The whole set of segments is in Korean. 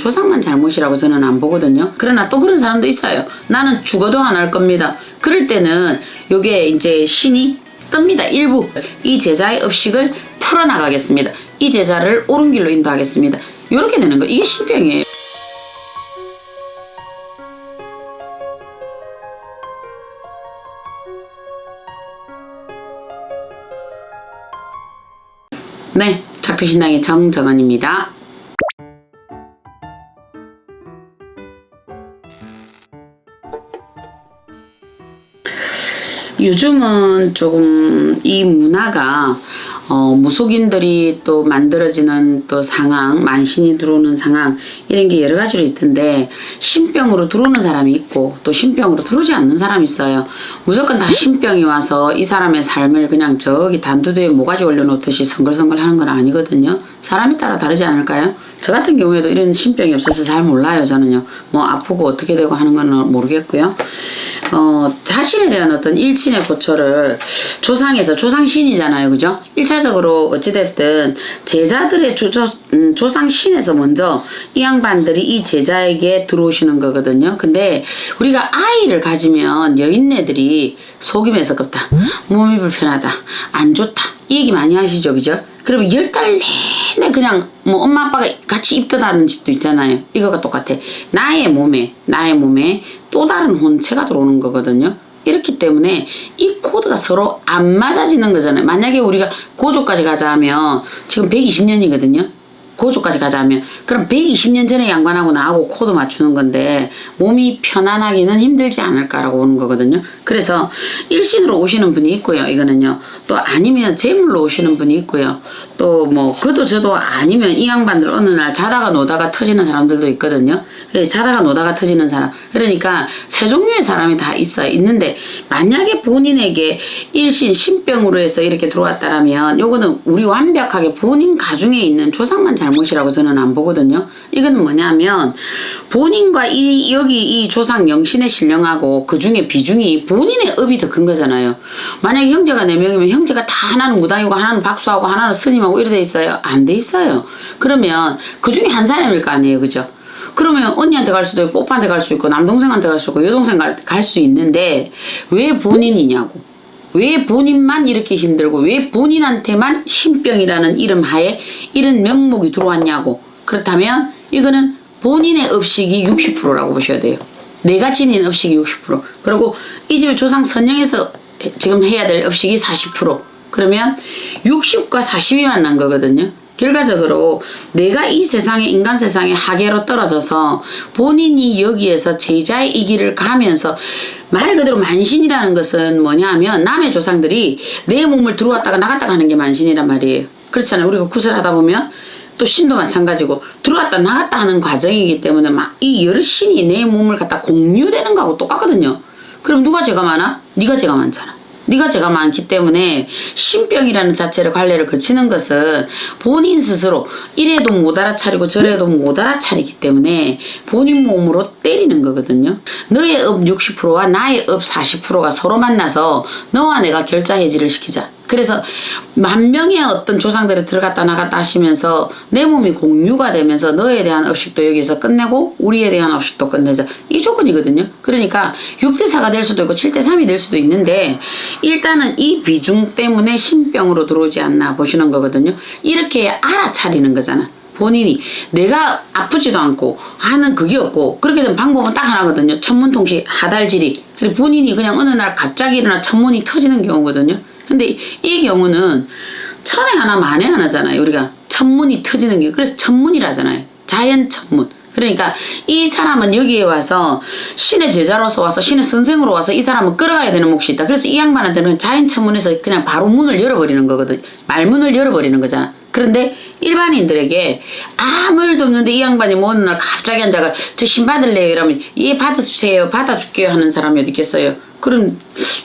조상만 잘못이라고 저는 안 보거든요. 그러나 또 그런 사람도 있어요. 나는 죽어도 안 할 겁니다. 그럴 때는 요게 이제 신이 뜹니다. 일부 이 제자의 업식을 풀어나가겠습니다. 이 제자를 옳은 길로 인도하겠습니다. 이렇게 되는 거 이게 신병이에요. 네, 작두신당의 정정은입니다. 요즘은 조금 이 문화가 어, 무속인들이 또 만들어지는 또 상황, 만신이 들어오는 상황 이런 게 여러 가지로 있던데 신병으로 들어오는 사람이 있고 또 신병으로 들어오지 않는 사람이 있어요. 무조건 다 신병이 와서 이 사람의 삶을 그냥 저기 단두대에 모가지 올려놓듯이 성글성글 하는 건 아니거든요. 사람에 따라 다르지 않을까요? 저 같은 경우에도 이런 신병이 없어서 잘 몰라요, 저는요. 뭐 아프고 어떻게 되고 하는 건 모르겠고요. 어, 자신에 대한 어떤 일친의 고초를 조상에서 조상신이잖아요. 그죠? 1차적으로 어찌됐든 제자들의 조조, 음, 조상신에서 먼저 이 양반들이 이 제자에게 들어오시는 거거든요. 근데 우리가 아이를 가지면 여인네들이 속임에서 급다. 몸이 불편하다. 안 좋다. 이 얘기 많이 하시죠. 그죠? 그러면 열 달 내내 그냥 뭐 엄마 아빠가 같이 입덧하는 집도 있잖아요. 이거가 똑같아. 나의 몸에, 나의 몸에 또 다른 혼체가 들어오는 거거든요. 이렇기 때문에 이 코드가 서로 안 맞아지는 거잖아요. 만약에 우리가 고조까지 가자 하면 지금 120년이거든요. 고조까지 가자 하면 그럼 120년 전에 양반하고 나하고 코드 맞추는 건데 몸이 편안하기는 힘들지 않을까라고 오는 거거든요. 그래서 일신으로 오시는 분이 있고요. 이거는요. 또 아니면 재물로 오시는 분이 있고요. 또 뭐 그도 저도 아니면 이 양반들 어느 날 자다가 노다가 터지는 사람들도 있거든요. 예, 자다가 노다가 터지는 사람. 그러니까 세 종류의 사람이 다 있어요. 있는데 만약에 본인에게 일신 신병으로 해서 이렇게 들어왔다라면 요거는 우리 완벽하게 본인 가중에 있는 조상만 잘못이라고 저는 안 보거든요. 이거는 뭐냐면 본인과 이 여기 이 조상 영신의 신령하고 그 중에 비중이 본인의 업이 더 큰 거잖아요. 만약에 형제가 네 명이면 형제가 다 하나는 무당이고 하나는 박수하고 하나는 스님하고 이래 돼 있어요. 안 돼 있어요. 그러면 그 중에 한 사람일 거 아니에요. 그죠? 그러면 언니한테 갈 수도 있고 오빠한테 갈 수 있고 남동생한테 갈 수 있고 여동생 갈 수 있는데 왜 본인이냐고. 왜 본인만 이렇게 힘들고 왜 본인한테만 신병이라는 이름 하에 이런 명목이 들어왔냐고. 그렇다면 이거는 본인의 업식이 60%라고 보셔야 돼요. 내가 지닌 업식이 60%. 그리고 이 집에 조상 선영에서 지금 해야 될 업식이 40%. 그러면 60과 40이 만난 거거든요. 결과적으로 내가 이 세상에 인간 세상에 하계로 떨어져서 본인이 여기에서 제자의 이 길을 가면서 말 그대로 만신이라는 것은 뭐냐면 남의 조상들이 내 몸을 들어왔다가 나갔다가 하는 게 만신이란 말이에요. 그렇잖아요. 우리가 구슬하다 보면 또 신도 마찬가지고 들어왔다 나갔다 하는 과정이기 때문에 막 이 여러 신이 내 몸을 갖다 공유되는 거하고 똑같거든요. 그럼 누가 죄가 많아? 네가 죄가 많잖아. 네가 죄가 많기 때문에 신병이라는 자체를 관례를 거치는 것은 본인 스스로 이래도 못 알아차리고 저래도 못 알아차리기 때문에 본인 몸으로 때리는 거거든요. 너의 업 60%와 나의 업 40%가 서로 만나서 너와 내가 결자 해지를 시키자. 그래서 만 명의 어떤 조상들이 들어갔다 나갔다 하시면서 내 몸이 공유가 되면서 너에 대한 업식도 여기서 끝내고 우리에 대한 업식도 끝내자. 이 조건이거든요. 그러니까 6대4가 될 수도 있고 7대3이 될 수도 있는데 일단은 이 비중 때문에 신병으로 들어오지 않나 보시는 거거든요. 이렇게 알아차리는 거잖아. 본인이 내가 아프지도 않고 하는 그게 없고 그렇게 된 방법은 딱 하나거든요. 천문통시 하달질이. 그리고 본인이 그냥 어느 날 갑자기 일어나 천문이 터지는 경우거든요. 근데 이 경우는 천에 하나 만에 하나잖아요. 우리가 천문이 터지는 게 그래서 천문이라잖아요. 자연 천문. 그러니까 이 사람은 여기에 와서 신의 제자로서 와서 신의 선생으로 와서 이 사람은 끌어가야 되는 몫이 있다. 그래서 이 양반한테는 자연 천문에서 그냥 바로 문을 열어버리는 거거든. 말문을 열어버리는 거잖아. 그런데 일반인들에게 아무 일도 없는데 이 양반이 뭐 어느 날 갑자기 앉아가 저 신 받을래요? 이러면 예 받아주세요. 받아줄게요 하는 사람이 어디 있겠어요? 그럼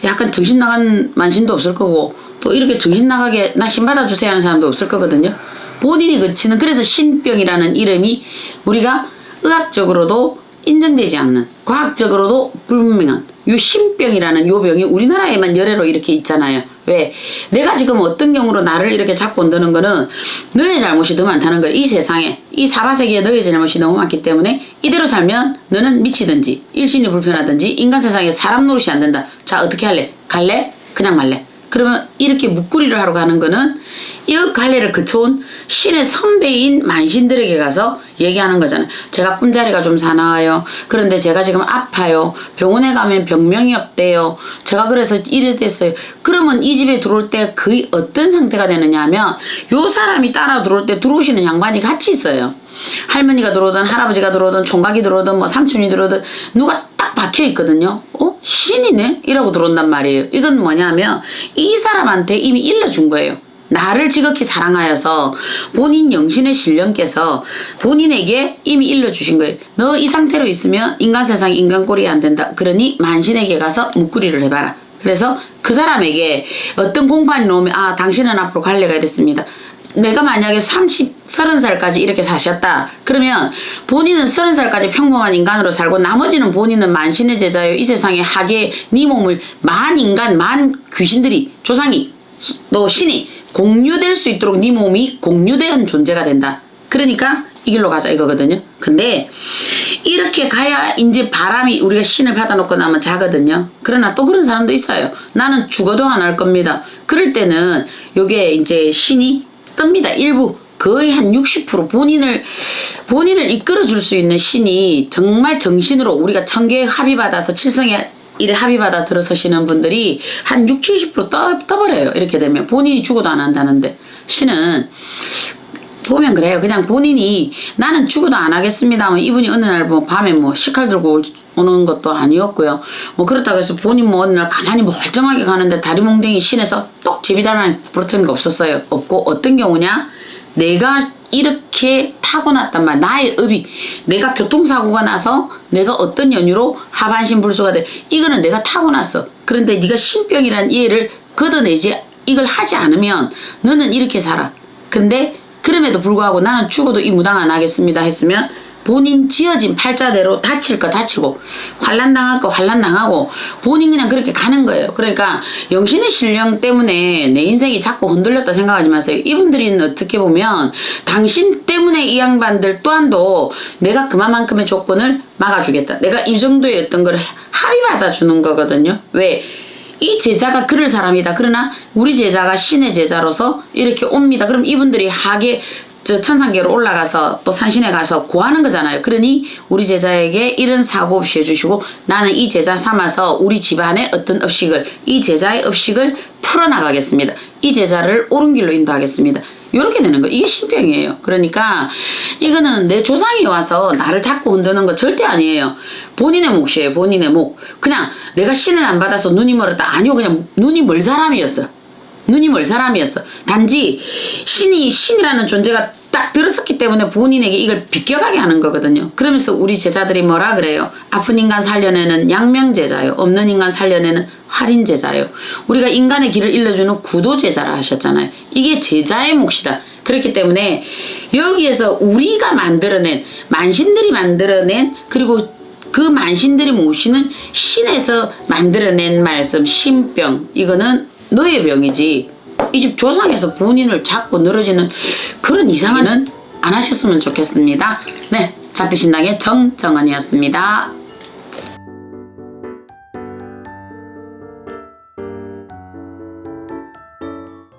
약간 정신 나간 만신도 없을 거고 또 이렇게 정신 나가게 나 신 받아주세요 하는 사람도 없을 거거든요. 본인이 그치는 그래서 신병이라는 이름이 우리가 의학적으로도 인정되지 않는 과학적으로도 불분명한 요 신병이라는 요 병이 우리나라에만 열애로 이렇게 있잖아요. 왜? 내가 지금 어떤 경우로 나를 이렇게 잡고 온다는 거는 너의 잘못이 더 많다는 거야. 이 세상에. 이 사바세계에 너의 잘못이 너무 많기 때문에 이대로 살면 너는 미치든지 일신이 불편하든지 인간 세상에 사람 노릇이 안 된다. 자, 어떻게 할래? 갈래? 그냥 말래. 그러면 이렇게 묵구리를 하러 가는 거는 이 갈래를 그쳐온 신의 선배인 만신들에게 가서 얘기하는 거잖아요. 제가 꿈자리가 좀 사나워요. 그런데 제가 지금 아파요. 병원에 가면 병명이 없대요. 제가 그래서 이래 됐어요. 그러면 이 집에 들어올 때 거의 어떤 상태가 되느냐 하면 요 사람이 따라 들어올 때 들어오시는 양반이 같이 있어요. 할머니가 들어오든 할아버지가 들어오든 총각이 들어오든 뭐 삼촌이 들어오든 누가 딱 박혀 있거든요. 어? 신이네? 이라고 들어온단 말이에요. 이건 뭐냐면 이 사람한테 이미 일러준 거예요. 나를 지극히 사랑하여서 본인 영신의 신령께서 본인에게 이미 일러주신 거예요. 너이 상태로 있으면 인간 세상 인간 꼴이 안 된다. 그러니 만신에게 가서 묵구리를 해봐라. 그래서 그 사람에게 어떤 공판이 나오면 아 당신은 앞으로 갈래가 이랬습니다. 내가 만약에 30, 30살까지 이렇게 사셨다. 그러면 본인은 30살까지 평범한 인간으로 살고 나머지는 본인은 만신의 제자요. 이 세상에 하게 네 몸을 만 인간, 만 귀신들이 조상이 또 신이 공유될 수 있도록 네 몸이 공유된 존재가 된다. 그러니까 이 길로 가자 이거거든요. 근데 이렇게 가야 이제 바람이 우리가 신을 받아놓고 나면 자거든요. 그러나 또 그런 사람도 있어요. 나는 죽어도 안 할 겁니다. 그럴 때는 요게 이제 신이 뜹니다. 일부 거의 한 60% 본인을 본인을 이끌어 줄 수 있는 신이 정말 정신으로 우리가 천계에 합의 받아서 칠성에 일에 합의받아 들어서시는 분들이 한 60, 70% 떠, 떠버려요. 이렇게 되면 본인이 죽어도 안 한다는데 신은 보면 그래요. 그냥 본인이 나는 죽어도 안 하겠습니다. 하면 이분이 어느 날 뭐 밤에 뭐 식칼 들고 올- 오는 것도 아니었고요. 뭐 그렇다고 해서 본인 뭐 어느 날 가만히 멀쩡하게 가는데 다리 몽댕이 신에서 똑 제비다란 부러뜨린 거 없었어요. 없고 어떤 경우냐? 내가 이렇게 타고났단 말 나의 업이. 내가 교통사고가 나서 내가 어떤 연유로 하반신 불소가 돼. 이거는 내가 타고났어. 그런데 네가 신병이란 이해를 걷어내지 이걸 하지 않으면 너는 이렇게 살아. 근데 그럼에도 불구하고 나는 죽어도 이 무당 안 하겠습니다 했으면 본인 지어진 팔자대로 다칠 거 다치고 환란 당할 거 환란 당하고 본인 그냥 그렇게 가는 거예요. 그러니까 영신의 신령 때문에 내 인생이 자꾸 흔들렸다 생각하지 마세요. 이분들은 어떻게 보면 당신 때문에 이 양반들 또한도 내가 그만큼의 조건을 막아주겠다. 내가 이 정도의 어떤 걸 합의받아 주는 거거든요. 왜? 이 제자가 그럴 사람이다. 그러나 우리 제자가 신의 제자로서 이렇게 옵니다. 그럼 이분들이 하게 저 천상계로 올라가서 또 산신에 가서 구하는 거잖아요. 그러니 우리 제자에게 이런 사고 없이 해주시고 나는 이 제자 삼아서 우리 집안의 어떤 업식을 이 제자의 업식을 풀어나가겠습니다. 이 제자를 옳은 길로 인도하겠습니다. 이렇게 되는 거 이게 신병이에요. 그러니까 이거는 내 조상이 와서 나를 잡고 흔드는 거 절대 아니에요. 본인의 몫이에요. 본인의 몫. 그냥 내가 신을 안 받아서 눈이 멀었다. 아니요. 그냥 눈이 멀 사람이었어. 눈이 멀 사람이었어. 단지 신이 신이라는 존재가 딱 들었었기 때문에 본인에게 이걸 비껴가게 하는 거거든요. 그러면서 우리 제자들이 뭐라 그래요? 아픈 인간 살려내는 양명 제자요. 없는 인간 살려내는 할인 제자요. 우리가 인간의 길을 일러주는 구도 제자라 하셨잖아요. 이게 제자의 몫이다. 그렇기 때문에 여기에서 우리가 만들어낸 만신들이 만들어낸 그리고 그 만신들이 모시는 신에서 만들어낸 말씀 신병 이거는 너의 병이지 이 집 조상에서 본인을 잡고 늘어지는 그런 이상한 안 하셨으면 좋겠습니다. 네, 잡드신당의 정정원이었습니다.